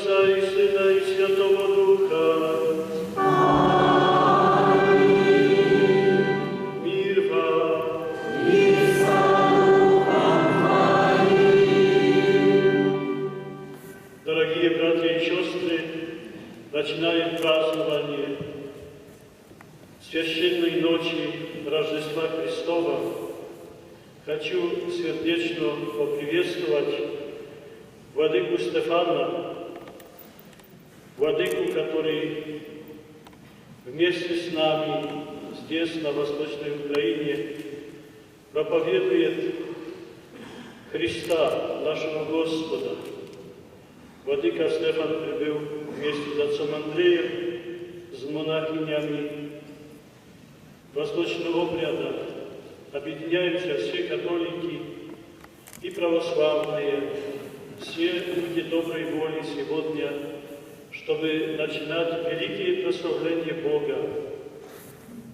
Отца и Сына и Святого Духа. Аминь. Мир. Мир Дорогие братья и сестры, начинаем празднование священной ночи Рождества Христова. Хочу сердечно поприветствовать Владыку Стефана, Который вместе с нами здесь, на Восточной Украине, проповедует Христа, нашего Господа. Владыка Стефан прибыл вместе с отцом Андреем, с монахинями восточного обряда. Объединяемся все католики и православные, все люди доброй воли сегодня, чтобы начинать великие прославления Бога.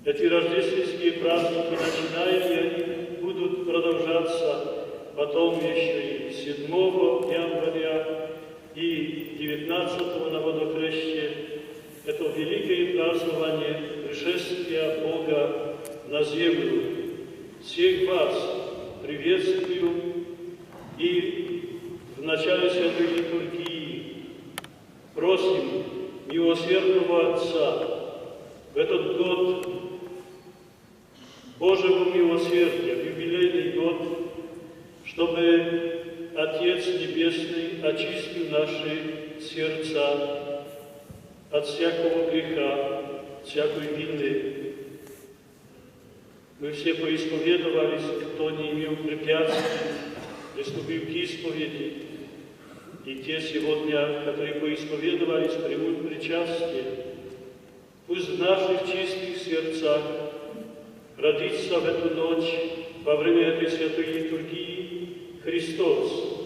Эти рождественские праздники начинаем, и они будут продолжаться потом еще и 7 января и 19 на водохреще. Это великое празднование пришествия Бога на землю. Всех вас приветствую и в начале Святой Литургии просим милосердного Отца в этот год Божьего милосердия, в юбилейный год, чтобы Отец Небесный очистил наши сердца от всякого греха, всякой вины. Мы все поисповедовались, кто не имел препятствий, приступил к исповеди. И те сегодня, которые поисповедовались, примут причастие. Пусть в наших чистых сердцах родится в эту ночь, во время этой святой литургии, Христос.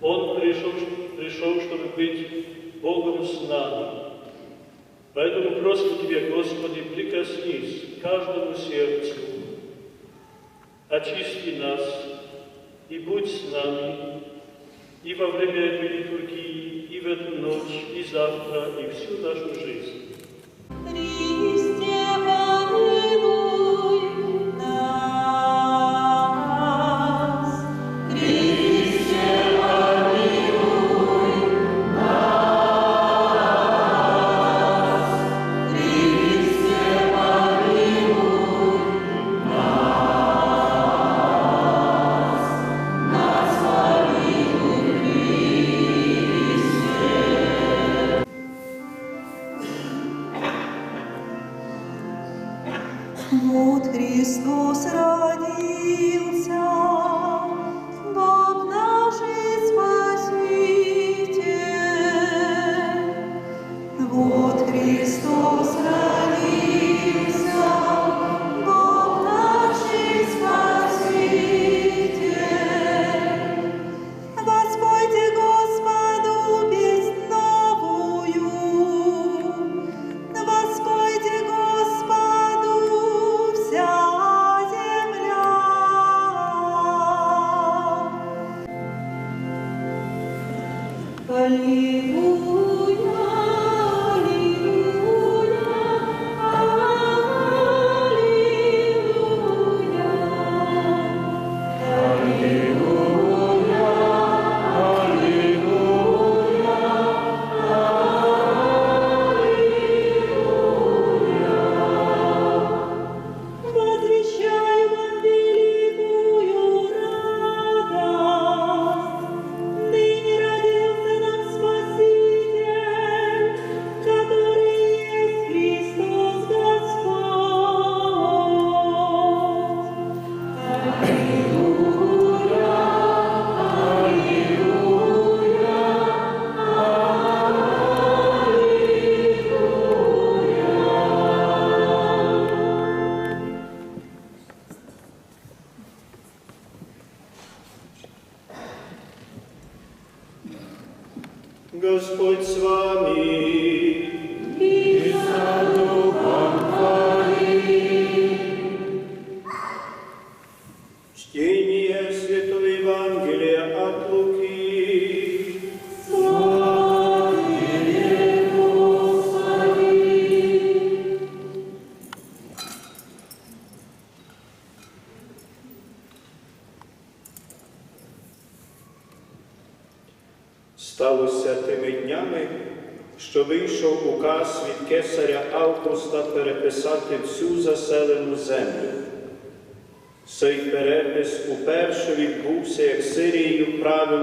Он пришел, пришел, чтобы быть Богом с нами. Поэтому просим Тебя, Господи, прикоснись к каждому сердцу, очисти нас и будь с нами и во время этой литургии, и в эту ночь, и завтра, и всю нашу жизнь.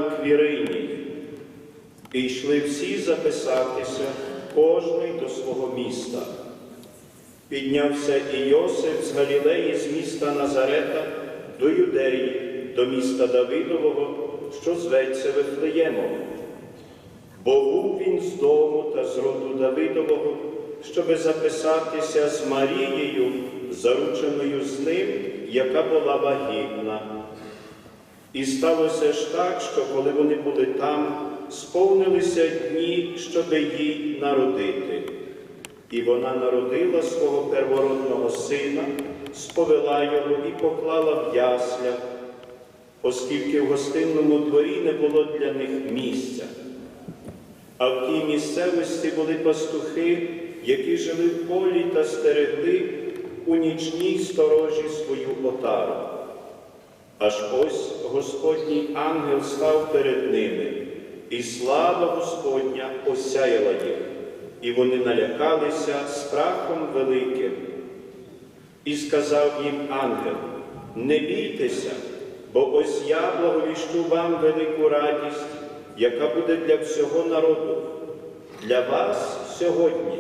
Правив І йшли всі записатися, кожний до свого міста. Піднявся і Йосип з Галілеї, з міста Назарета до Юдеї, до міста Давидового, що зветься Вифлеємом. Бо був він з дому та з роду Давидового, щоби записатися з Марією, зарученою з ним, яка була вагітна. І сталося ж так, що коли вони були там, сповнилися дні, щоби їй народити. І вона народила свого первородного сина, сповела його і поклала в ясля, оскільки в гостинному дворі не було для них місця. А в тій місцевості були пастухи, які жили в полі та стерегли у нічній сторожі свою отару. Аж ось Господній ангел став перед ними, і слава Господня осяяла їх, і вони налякалися страхом великим. І сказав їм ангел: Не бійтеся, бо ось я благовіщу вам велику радість, яка буде для всього народу. Для вас сьогодні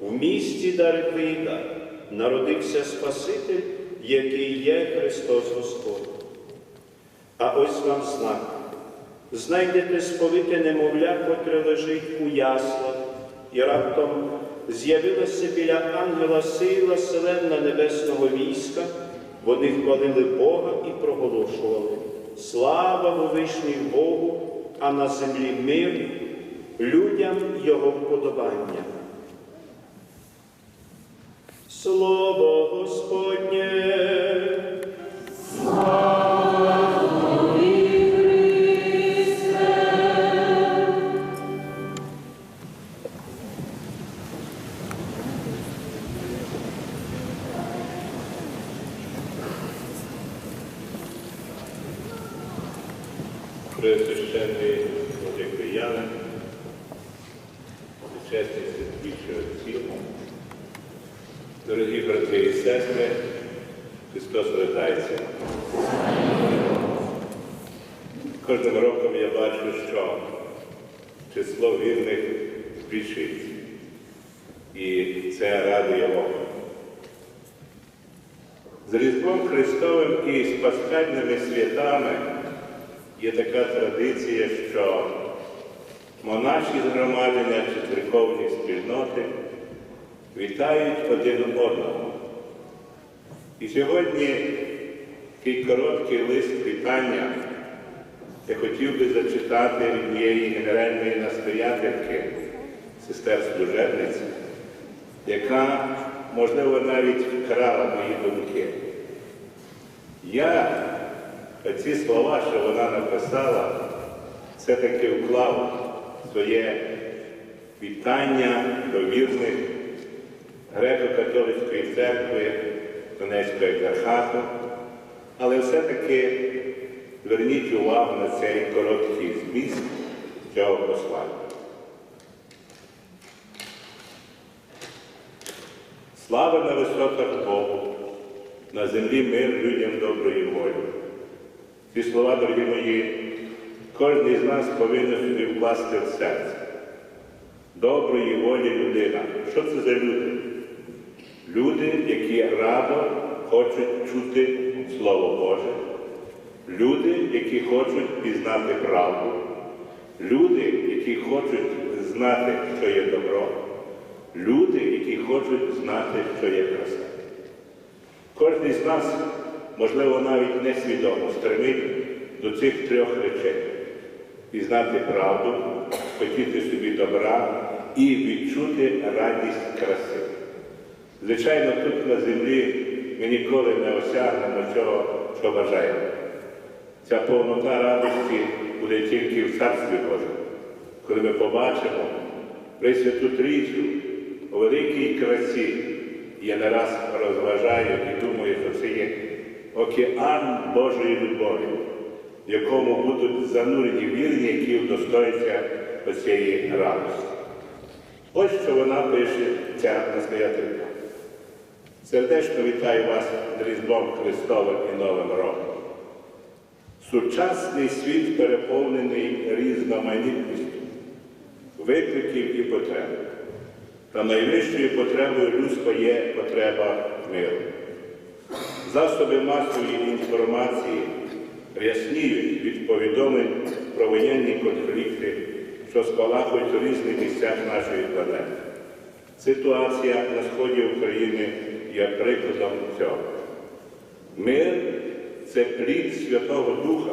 в місті Дарвида народився Спаситель, який є Христос Господь. А ось вам знак. Знайдете сповите немовля, котре лежить у яслах, і раптом з'явилася біля ангела сила селенна небесного війська. Вони хвалили Бога і проголошували. Слава Вовишній Богу, а на землі мир, людям Його вподобання. Слово Господнє. Традиція, що монаші згромадження чи церковні спільноти вітають один одного. І сьогодні такий короткий лист вітання я хотів би зачитати однієї генеральної настоятельки, сестер служебниць, яка, можливо, навіть вкрала мої думки. Я ці слова, що вона написала, все-таки вклав своє вітання до вірних греко-католицької церкви Донецького екзархату, але все-таки зверніть увагу на цей короткий зміст цього послання. Слава на висотах Богу, на землі мир людям доброї волі. Ці слова, дорогі мої, кожен з нас повинен собі вкласти в серце. Доброї волі людина. Що це за люди? Люди, які радо хочуть чути Слово Боже. Люди, які хочуть пізнати правду. Люди, які хочуть знати, що є добро. Люди, які хочуть знати, що є краса. Кожен з нас, можливо, навіть несвідомо стремить до цих трьох речей. Пізнати правду, хотіти собі добра і відчути радість краси. Звичайно, тут на землі ми ніколи не осягнемо цього, що бажаємо. Ця повнота радості буде тільки в Царстві Божому, коли ми побачимо Пресвяту Трійцю у великій красі. Я не раз розважаю і думаю, що це є океан Божої любові, в якому будуть занурені вірні, які удостояться оцієї радості. Ось що вона пише, ця настоятелька. Сердечно вітаю вас з Різдвом Христовим і Новим роком. Сучасний світ переповнений різноманітністю, викликів і потреб. Та найвищою потребою людства є потреба миру. Засоби масової інформації рясніють від повідомлень про воєнні конфлікти, що спалахують у різних місцях нашої планети. Ситуація на сході України є прикладом цього. Мир це плід Святого Духа.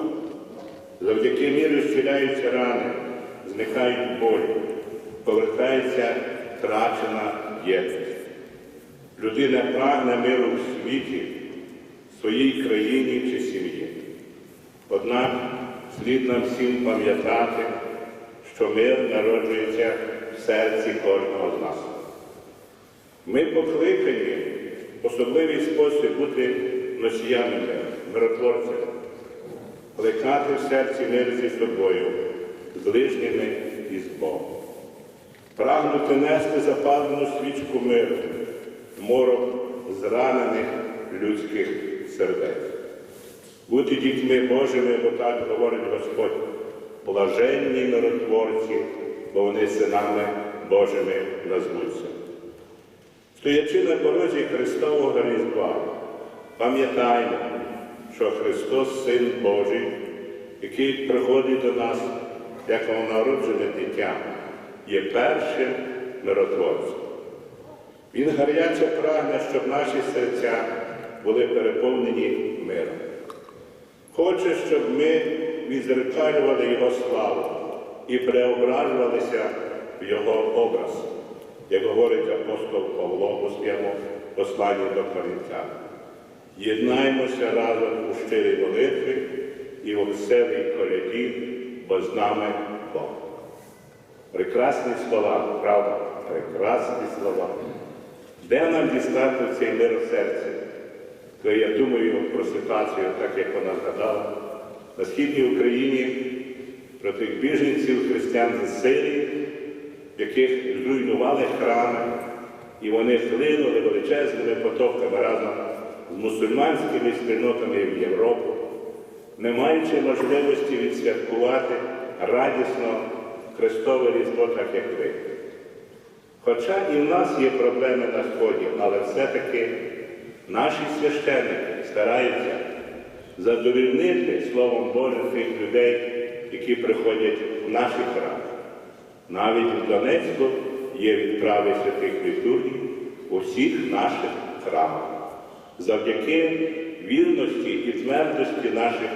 Завдяки миру зціляються рани, зникають болі, повертається втрачена єдність. Людина прагне миру в світі, своїй країні чи сім'ї. Однак слід нам всім пам'ятати, що мир народжується в серці кожного з нас. Ми покликані в особливий спосіб бути носіями миру, миротворцями, плекати в серці мир зі собою, з ближніми і з Богом. Прагнути нести запалену свічку миру, морок зранених людських сердець. Бути дітьми Божими, бо так говорить Господь, блаженні миротворці, бо вони синами Божими назвуться. Стоячи на порозі Христового Різдва, пам'ятаємо, що Христос Син Божий, який приходить до нас як новонароджене дитя, є першим миротворцем. Він гаряче прагне, щоб наші серця були переповнені миром. Хоче, щоб ми відзеркалювали Його славу і преображувалися в Його образ, як говорить апостол Павло у своєму посланні до Коринтян. Єднаймося разом у щирій молитві і у веселій коляді, бо з нами Бог. Прекрасні слова, правда, прекрасні слова. Де нам дістати цей мир в серці? То я думаю про ситуацію, так як вона згадала, на східній Україні про тих біженців християн з Сирії, яких зруйнували храми, і вони хлинули величезними потоками разом з мусульманськими спільнотами в Європу, не маючи можливості відсвяткувати радісно Христове Різдво, так як ви. Хоча і в нас є проблеми на Сході, але все-таки наші священники стараються задовільнити Словом Божим тих людей, які приходять в наші храми. Навіть в Донецьку є відправи святих літургій у всіх наших храмах. Завдяки вірності і твердості наших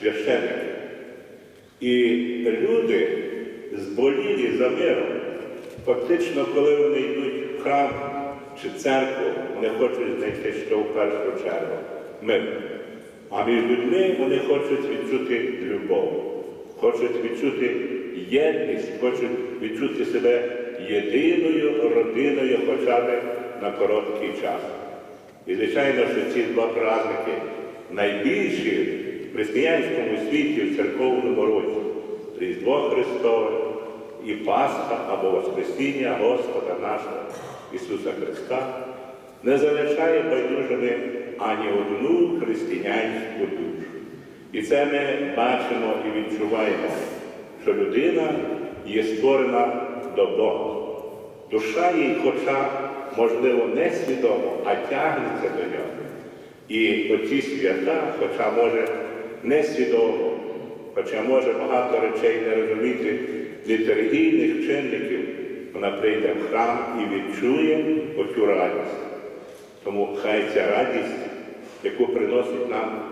священників. І люди зболілі за миром. Фактично, коли вони йдуть в храм чи церкву, вони хочуть знайти, що в першу чергу мир. А між людьми вони хочуть відчути любов, хочуть відчути єдність, хочуть відчути себе єдиною родиною хоча б на короткий час. І, звичайно, що ці два праздники найбільші в християнському світі в церковному році Різдво Христове і Пасха або Воскресіння Господа нашого Ісуса Христа не залишає байдужими ані одну християнську душу. І це ми бачимо і відчуваємо, що людина є створена до Бога. Душа їй, хоча, можливо, не свідомо, а тягнеться до нього. І оці свята, хоча може несвідомо, хоча може багато речей не розуміти літургійних чинників, вона прийде в храм і відчує оцю радість. Тому хай ця радість, яку приносить нам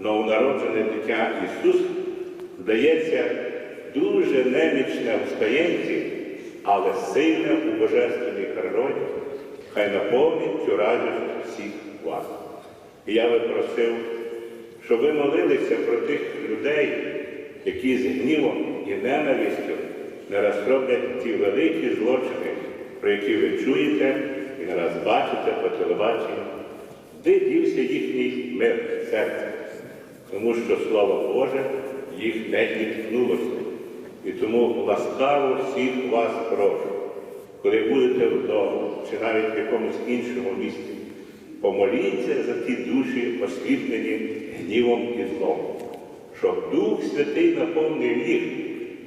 новонароджене дитя Ісус, здається дуже немічне в стаєнці, але сильне у божественній природі, хай наповнить цю радість всіх вас. І я би просив, щоб ви молилися про тих людей, які з гнівом і ненавистю не раз роблять ті великі злочини, про які ви чуєте і не бачите по телебаченню, де дівся їхній мир серця, тому що Слово Боже їх не діткнулося. І тому ласкаво всіх вас прошу. коли будете вдома чи навіть в якомусь іншому місці, помоліться за ті душі, освітлені гнівом і злом, щоб Дух Святий наповнив їх,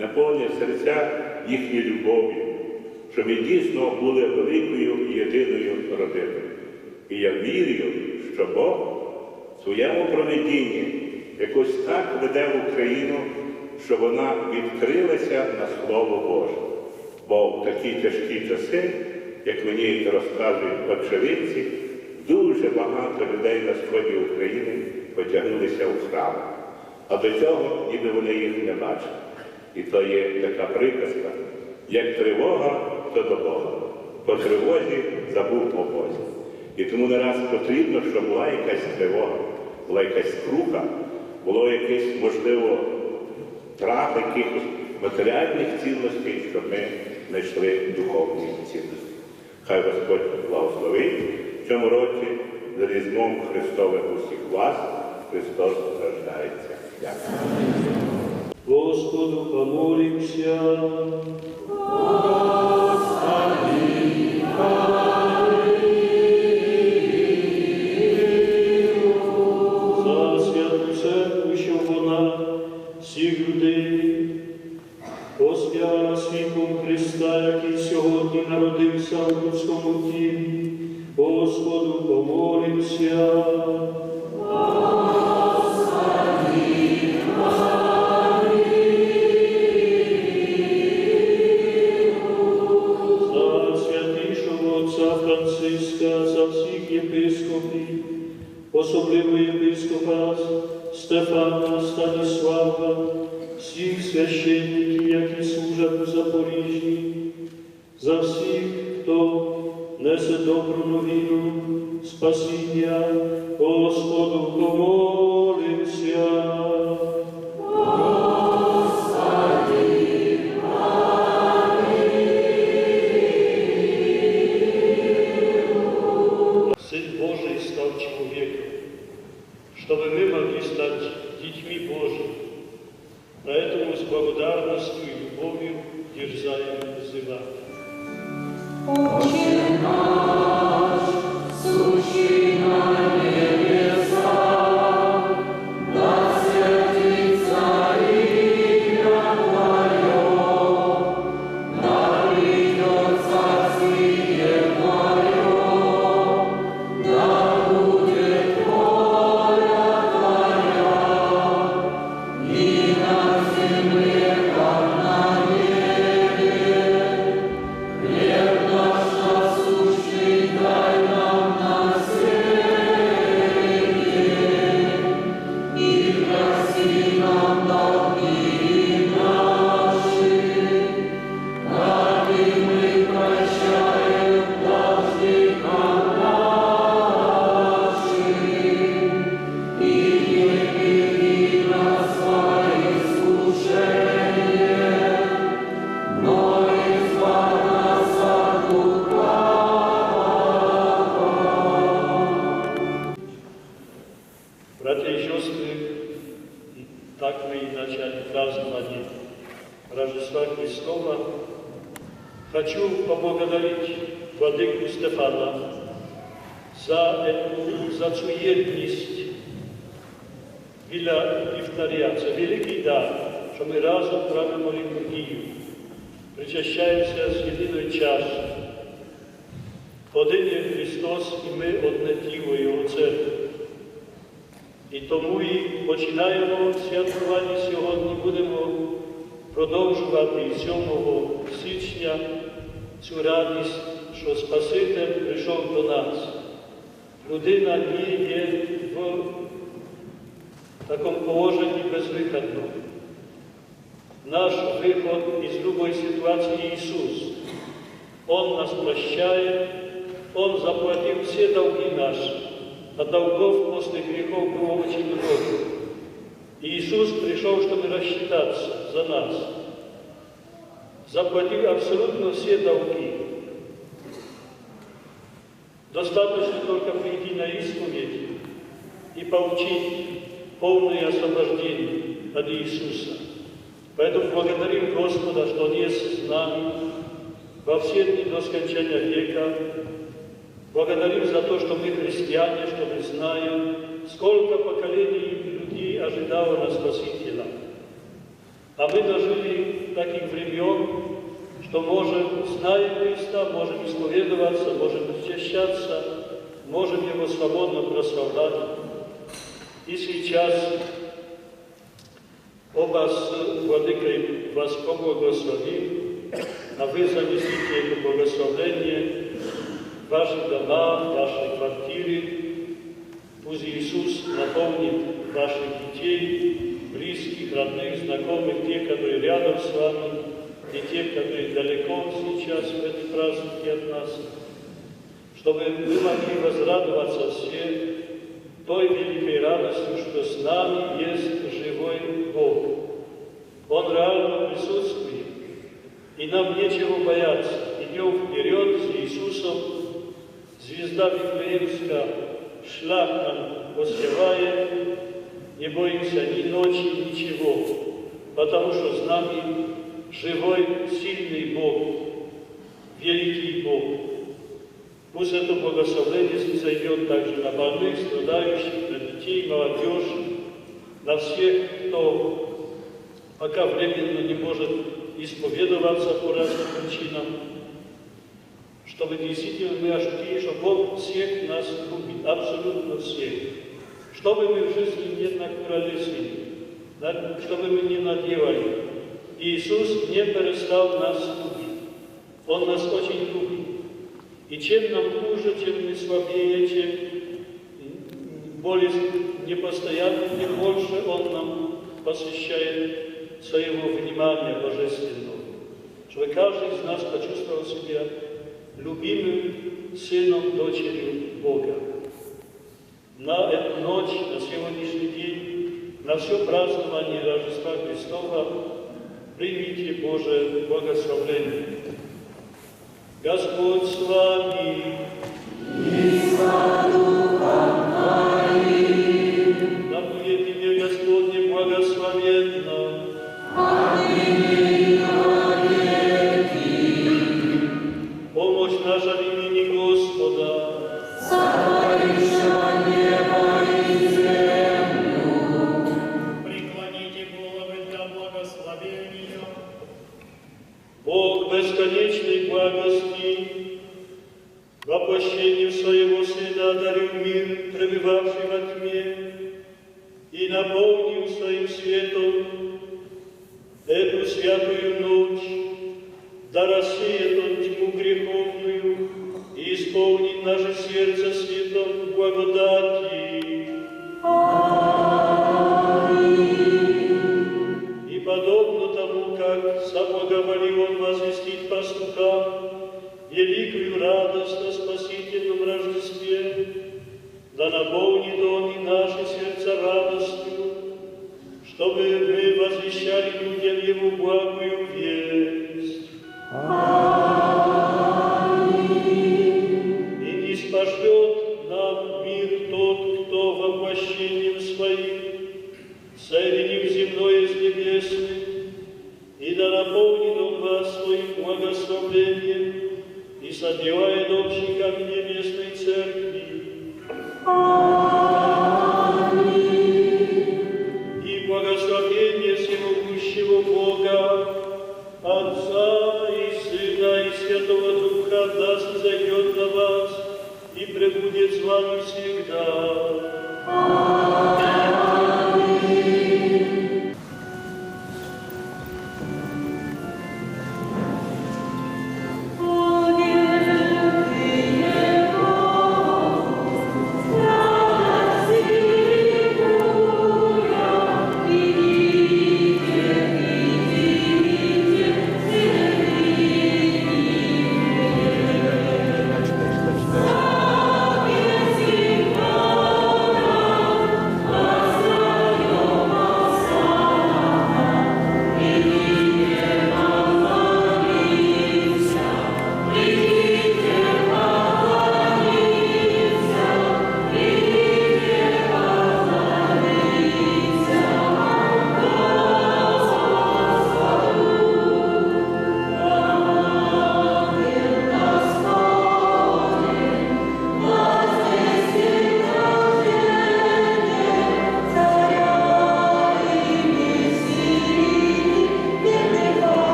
наповнив серця їхньою любов'ю, щоб ми дійсно були великою і єдиною родиною. І я вірю, що Бог в своєму проведінні якось так веде в Україну, що вона відкрилася на Слово Боже. Бо в такі тяжкі часи, як мені розказують очевидці, дуже багато людей на сході України потягнулися у храм. А до цього ніби вони їх не бачили. І то є така приказка, як тривога, то до Бога. По тривозі забув по Бозі. І тому не раз потрібно, щоб була якась тривога, була якась круха, було якесь, можливо, трах якихось матеріальних цінностей, щоб ми знайшли духовні цінності. Хай Господь благословить в цьому році за різдвом Христовим усіх вас. Христос рождається. Дякую. Господу помолимся. Аминь. Спасіння, Господу помолимся. Біля. Це великий дар, що ми разом правимо літургію, причащаємося з єдиною чаші. Один є Христос, і ми одне тіло Його церкви. І тому і починаємо святкування сьогодні, будемо продовжувати 7 січня цю радість, що Спаситель прийшов до нас. Людина не є в такому положенні безвиходному. Наш виход із любої ситуації Ісус. Он нас прощает, Он заплатил все долги наши, а долгов после грехов было очень много. И Иисус пришел, чтобы рассчитаться за нас. Заплатил абсолютно все долги. Достаточно только прийти на исповедь и получить полное освобождение от Иисуса. Поэтому благодарим Господа, что Он есть с нами, во все дни до скончания века. Благодарим за то, что мы христиане, что мы знаем, сколько поколений людей ожидало на Спасителя. А мы дожили таких времен, что можем, зная Христа, можем исповедоваться, можем причащаться, можем Его свободно прославлять. И сейчас оба с Владыкой вас поблагословим, а вы занесите это благословение в ваши дома, в ваши квартиры. Пусть Иисус наполнит ваших детей, близких, родных, знакомых, тех, которые рядом с вами, и тех, которые далеко сейчас в эти праздники от нас, чтобы мы могли возрадоваться все той великой радостью, что с нами есть живой Бог. Он реально присутствует, и нам нечего бояться. Идем вперед с Иисусом, звезда Вифлеемская шлях нам посевает, не боимся ни ночи, ничего, потому что с нами живой, сильный Бог, великий Бог. Пусть это благословение зайдет также на больных, страдающих, на детей, молодежь, на всех, кто пока временно не может исповедоваться по разным причинам, чтобы действительно мы ощутили, что Бог всех нас любит, абсолютно всех. Что бы мы в жизни не накуролесили, на- что бы мы ни наделали, Иисус не перестал нас любить. Он нас очень любит. И чем нам хуже, чем мы слабее, чем более непостоянно, тем больше Он нам посвящает своего внимания божественного. Чтобы каждый из нас почувствовал себя любимым сыном, дочерью Бога. На эту ночь, на сегодняшний день, на все празднование Рождества Христова примите Божие благословение. Господь с